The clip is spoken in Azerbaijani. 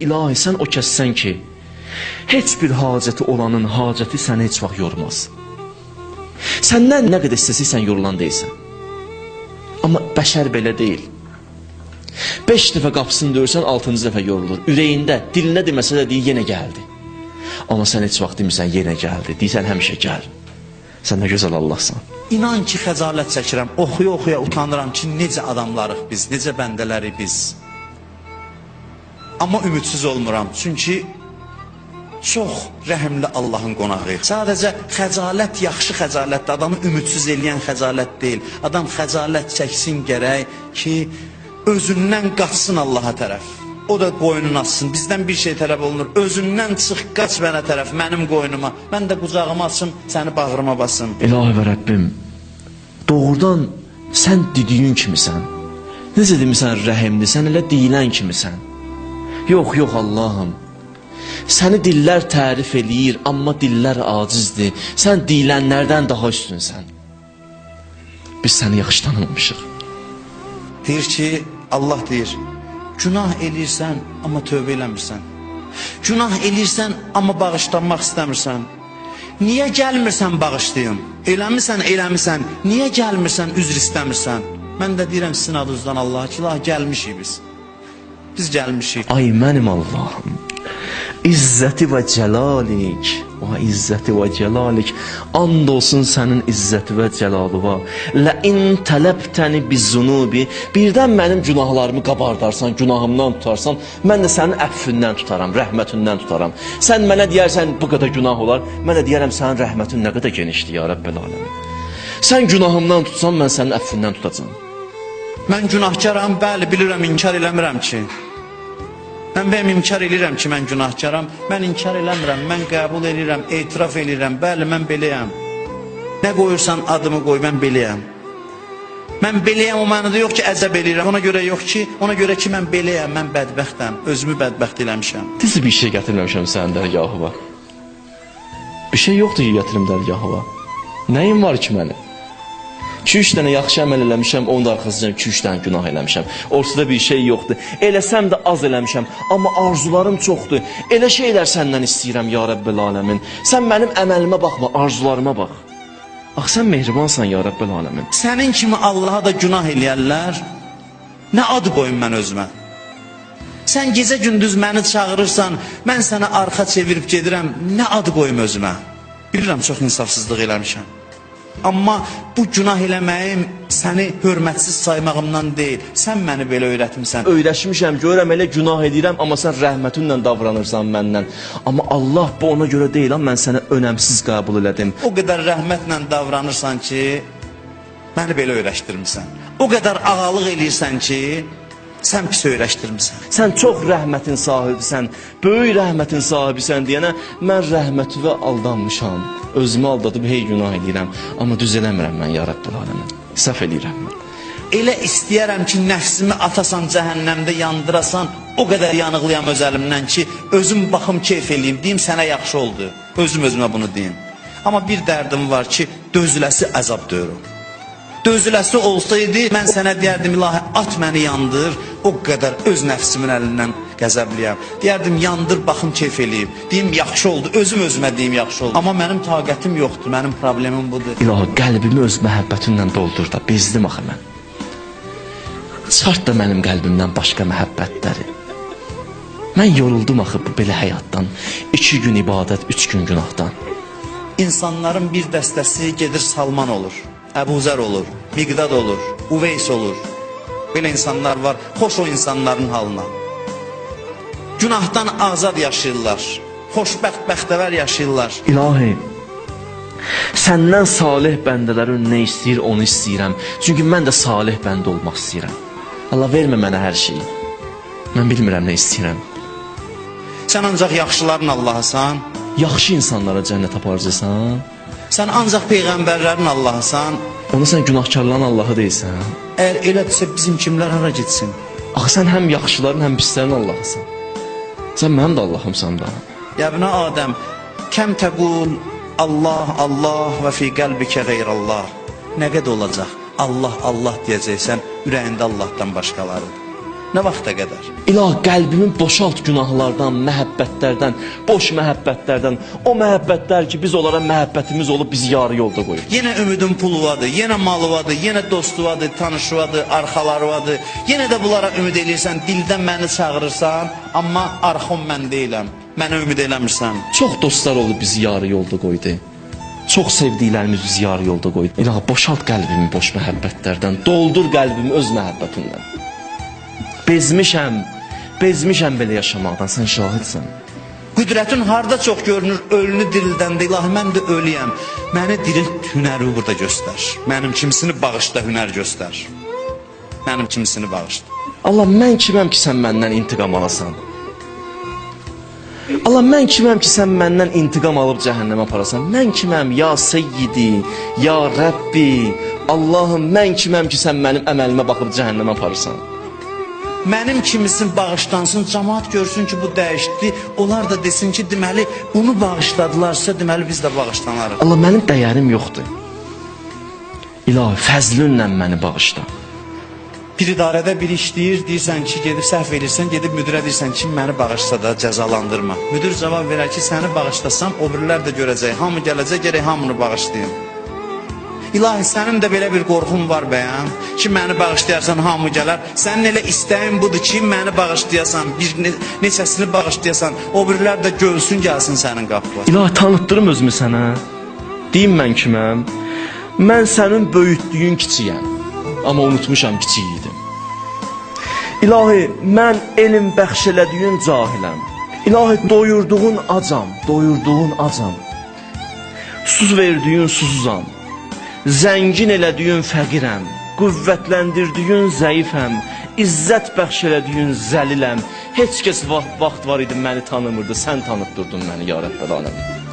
İlahi sən o kəssən ki, heç bir hacəti olanın hacəti səni heç vaxt yormaz. Səndən nə qədər istəsən yorulan deyilsən. Amma bəşər belə deyil. 5 dəfə qapısını döyürsən, 6-cı dəfə yorulur. Ürəyində, dilinə deməsə də deyir yenə gəldi. Amma sən heç vaxt demirsən yenə gəldi. Deyirsən həmişə gəl. Sən nə gözəl Allahsan. İnan ki, xəcalət çəkirəm. Oxuya-oxuya utanıram ki, necə adamlarıq biz, necə bəndələrik biz. Amma ümidsiz olmuram. Çünki çox rəhimli Allahın qonağıyıq. Sadəcə xəcalət yaxşı xəcalətdir. Adamı ümidsiz eləyən xəcalət deyil. Adam xəcalət çəksin gərək ki, özündən qaçsın Allaha tərəf. O da qoynunu açsın. Bizdən bir şey tələb olunur. Özündən çıx, qaç mənə tərəf, mənim qoynuma. Mən də qucağımı açım, səni bağrıma basım. İlahi və Rəbbim, doğrudan sən dediyin kimisən. Necə demisən rəhimli, sən elə deyilən kimisən. Yox, yox Allahım. Səni dillər tərif eləyir, amma dillər acizdir. Sən deyilənlərdən daha üstünsən. Biz səni yaxşı tanımamışıq. Deyir ki, Allah deyir, günah eləyirsən, amma tövbə eləmirsən. Günah eləyirsən, amma bağışlanmaq istəmirsən. Niyə gəlmirsən bağışlayım? Eləmirsən, eləmirsən. Niyə gəlmirsən, üzr istəmirsən? Mən də deyirəm sizin adınızdan Allaha ki, la gəlmişik biz. Biz gəlmişik. Ay mənim Allahım. İzzəti və cəlalik. Və izzəti və cəlalik. And olsun sənin izzəti və cəlalıva la in tələbtəni bizunubi. Birdən mənim günahlarımı qabardarsan günahımdan tutarsan mən də sənin əffindən tutaram rəhmətindən tutaram. Sən mənə deyərsən bu qədər günah olar. Mən də deyərəm sənin rəhmətin nə qədər genişdir ya Rəbbel aləmin. Sən günahımdan tutsan mən sənin əffindən tutacağam. Mən günahkaram, bəli, bilirəm, inkar eləmirəm ki. Mən bəyəm inkar eləyirəm ki, mən günahkaram. Mən inkar eləmirəm, mən qəbul eləyirəm, etiraf eləyirəm. Bəli, mən beləyəm. Nə qoyursan adımı qoy, mən beləyəm. Mən beləyəm o mənada yox ki, əzəb eləyirəm. Ona görə yox ki, ona görə ki, mən beləyəm, mən bədbəxtəm. Özümü bədbəxt eləmişəm. Düz bir şey gətirməmişəm sənin dərgahıma. Bir şey yoxdur ki, gətirim dərgahıma. Nəyim var ki mənim? 2-3 dənə yaxşı əməl eləmişəm, onun da arxasınca 2-3 dənə günah eləmişəm. Ortada bir şey yoxdur. Eləsəm də az eləmişəm, amma arzularım çoxdur. Elə şeylər səndən istəyirəm ya Rəbbel aləmin. Sən mənim əməlimə baxma, arzularıma bax. Ax sən mehribansan ya Rəbbel aləmin. Sənin kimi Allaha da günah eləyərlər. Nə ad qoyum mən özümə? Sən gecə gündüz məni çağırırsan, mən sənə arxa çevirib gedirəm. Nə ad qoyum özümə? Bilirəm çox insafsızlıq eləmişəm. Amma bu günah eləməyim səni hörmətsiz saymağımdan deyil. Sən məni belə öyrətmisən. Öyrəşmişəm, görürəm elə günah edirəm, amma sən rəhmətinlə davranırsan məndən. Amma Allah bu ona görə deyil, mən səni önəmsiz qəbul elədim. O qədər rəhmətlə davranırsan ki, məni belə öyrəşdirmisən. O qədər ağalıq eləyirsən ki, sən pis öyrəşdirmisən. Sən çox rəhmətin sahibisən, böyük rəhmətin sahibisən deyənə mən rəhmətivə aldanmışam. Özümü aldadıb hey günah edirəm, amma düz eləmirəm mən ya Rəbbul aləmin. Səhv eləyirəm mən. Elə istəyərəm ki, nəfsimi atasan cəhənnəmdə yandırasan, o qədər yanıqlıyam öz əlimdən ki, özüm baxım keyf eləyim, deyim sənə yaxşı oldu. Özüm özümə bunu deyim. Amma bir dərdim var ki, dözüləsi əzab döyürüm. Dözüləsi olsaydı, mən sənə deyərdim, ilahi, at məni yandır, o qədər öz nəfsimin əlindən qəzəbliyəm. Deyərdim, yandır, baxım keyf eləyim. Deyim, yaxşı oldu, özüm özümə deyim, yaxşı oldu. Amma mənim taqətim yoxdur, mənim problemim budur. İlahi qəlbimi öz məhəbbətinlə doldur da, bezdim axı mən. Çart da mənim qəlbimdən başqa məhəbbətləri. Mən yoruldum axı bu belə həyatdan. 2 gün ibadət, 3 gün günahdan. İnsanların bir dəstəsi gedir Salman olur, Əbuzər olur, Miqdad olur, Uveys olur. Belə insanlar var, xoş o insanların halına. Günahdan azad yaşayırlar, xoşbəxt bəxtəvər yaşayırlar. İlahi, səndən salih bəndələrin nə istəyir, onu istəyirəm. Çünki mən də salih bəndə olmaq istəyirəm. Allah vermə mənə hər şeyi. Mən bilmirəm nə istəyirəm. Sən ancaq yaxşıların Allahısan, Yaxşı insanlara cənnət aparacaqsan, sən ancaq peyğəmbərlərin Allahısan. onda sən günahkarların Allahı deyilsən. Əgər elədirsə bizim kimlər hara getsin? Axı sən həm yaxşıların, həm pislərin Allahısan. Sən mənim də Allahımsan da. Ya ibn Adəm, kəm təqul Allah, Allah və fi qəlbikə qeyrallah. Nə qədər olacaq? Allah, Allah deyəcəksən, ürəyində Allahdan başqaları. Nə vaxta qədər? İlah qəlbimi boşalt günahlardan, məhəbbətlərdən, boş məhəbbətlərdən, o məhəbbətlər ki biz onlara məhəbbətimiz olub bizi yarı yolda qoyur. Yenə ümidin puluvadır, yenə malıvadır, yenə dostuvadır, tanışıvadır, arxalarıvadır. Yenə də bunlara ümid eləyirsən, dildən məni çağırırsan, amma arxam mən deyiləm. Mənə ümid eləmirsən. Çox dostlar olub bizi yarı yolda qoydu. Çox sevdiklərimiz bizi yarı yolda qoydu. İlah boşalt qəlbimi boş məhəbbətlərdən, doldur qəlbimi öz məhəbbətindən. Bezmişəm, bezmişəm belə yaşamaqdan, sən şahidsən. Qüdrətin harda çox görünür, ölünü dirildəndə ilahi mən də ölüyəm. Məni dirilt hünəri burada göstər. Mənim kimisini bağışla hünər göstər. Mənim kimisini bağışla. Allah mən kiməm ki sən məndən intiqam alasan? Allah mən kiməm ki sən məndən intiqam alıb cəhənnəmə aparasan? Mən kiməm ya Seyyidi, ya Rəbbi? Allahım mən kiməm ki sən mənim əməlimə baxıb cəhənnəmə aparırsan? Mənim kimisin bağışlansın, cəmaat görsün ki bu dəyişdi. Onlar da desin ki, deməli bunu bağışladılarsa, deməli biz də bağışlanarıq. Allah mənim dəyərim yoxdur. İlahi fəzlünlə məni bağışla. Bir idarədə bir işləyir, deyirsən ki, gedib səhv edirsən, gedib müdirə deyirsən ki, məni bağışla da cəzalandırma. Müdir cavab verər ki, səni bağışlasam, o birilər də görəcək, hamı gələcək, gərək hamını bağışlayım. İlahi, sənin də belə bir qorxun var bəyəm ki, məni bağışlayarsan, hamı gələr. Sənin elə istəyin budur ki, məni bağışlayasan, bir ne neçəsini bağışlayasan, o birilər də görsün, gəlsin sənin qapına. İlahi tanıtdırım özümü sənə. Deyim mən kiməm? Mən sənin böyütdüyün kiçiyəm. Amma unutmuşam kiçik idim. İlahi, mən elm bəxş elədiyin cahiləm. İlahi, doyurduğun acam, doyurduğun acam. Sus verdiyin susuzam. Zəngin elədiyin fəqirəm. Qüvvətləndirdiyin zəifəm. İzzət bəxş elədiyin zəliləm. Heç kəs vaxt, vaxt var idi məni tanımırdı. Sən tanıtdırdın məni ya Rəbbəl aləmin.